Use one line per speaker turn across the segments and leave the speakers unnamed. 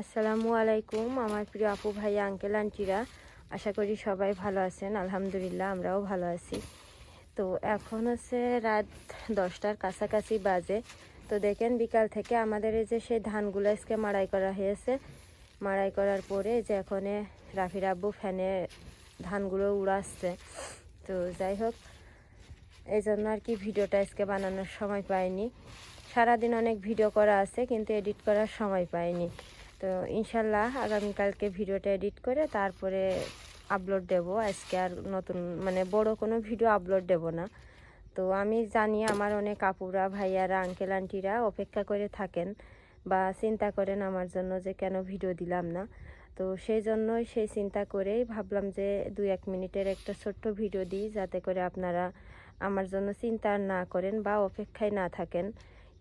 আসসালামু আলাইকুম, আমার প্রিয় আপু ভাই, আঙ্কেল, আন্টিরা। আশা করি সবাই ভালো আছেন। আলহামদুলিল্লাহ, আমরাও ভালো আছি। তো এখন হচ্ছে রাত দশটার কাছাকাছি বাজে। তো দেখেন, বিকাল থেকে আমাদের এই যে সেই ধানগুলো আজকে মাড়াই করা হয়েছে। মাড়াই করার পরে যে এখন রাফির আব্বু ফ্যানে ধানগুলো উড়াচ্ছে। তো যাই হোক, এই জন্য আর কি ভিডিওটা আজকে বানানোর সময় পাইনি। সারাদিন অনেক ভিডিও করা আছে, কিন্তু এডিট করার সময় পাইনি। তো ইনশাল্লাহ আগামীকালকে ভিডিওটা এডিট করে তারপরে আপলোড দেব। আজকে আর নতুন মানে বড় কোনো ভিডিও আপলোড দেব না। তো আমি জানি আমার অনেক আপুরা, ভাইয়ারা আঙ্কেল আন্টিরা অপেক্ষা করে থাকেন বা চিন্তা করেন আমার জন্য যে কেন ভিডিও দিলাম না। তো সেই জন্যই সেই চিন্তা করেই ভাবলাম যে দু এক মিনিটের একটা ছোট্ট ভিডিও দিই যাতে করে আপনারা আমার জন্য চিন্তা না করেন বা অপেক্ষায় না থাকেন।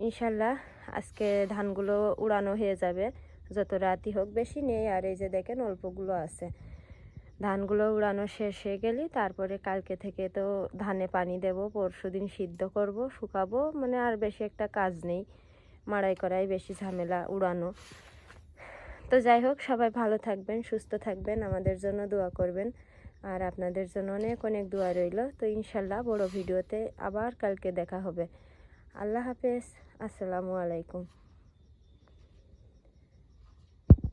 ইনশাল্লাহ আজকে ধানগুলো উড়ানো হয়ে যাবে। যত রাতই হোক বেশি নেই, আর এই যে দেখেন অল্পগুলো আছে। ধানগুলো উড়ানো শেষ হয়ে গেলে, তারপরে কালকে থেকে তো ধানে পানি দেব, পরশু দিন সিদ্ধ করব, শুকাবো মানে আর বেশি একটা কাজ নেই। মাড়াই করাই বেশি ঝামেলা উড়ানো। তো যাই হোক, সবাই ভালো থাকবেন, সুস্থ থাকবেন, আমাদের জন্য দোয়া করবেন। আর আপনাদের জন্য অনেক অনেক দোয়া রইল। তো ইনশাল্লাহ বড় ভিডিওতে আবার কালকে দেখা হবে। আল্লাহ হাফেজ, আসসালামু আলাইকুম।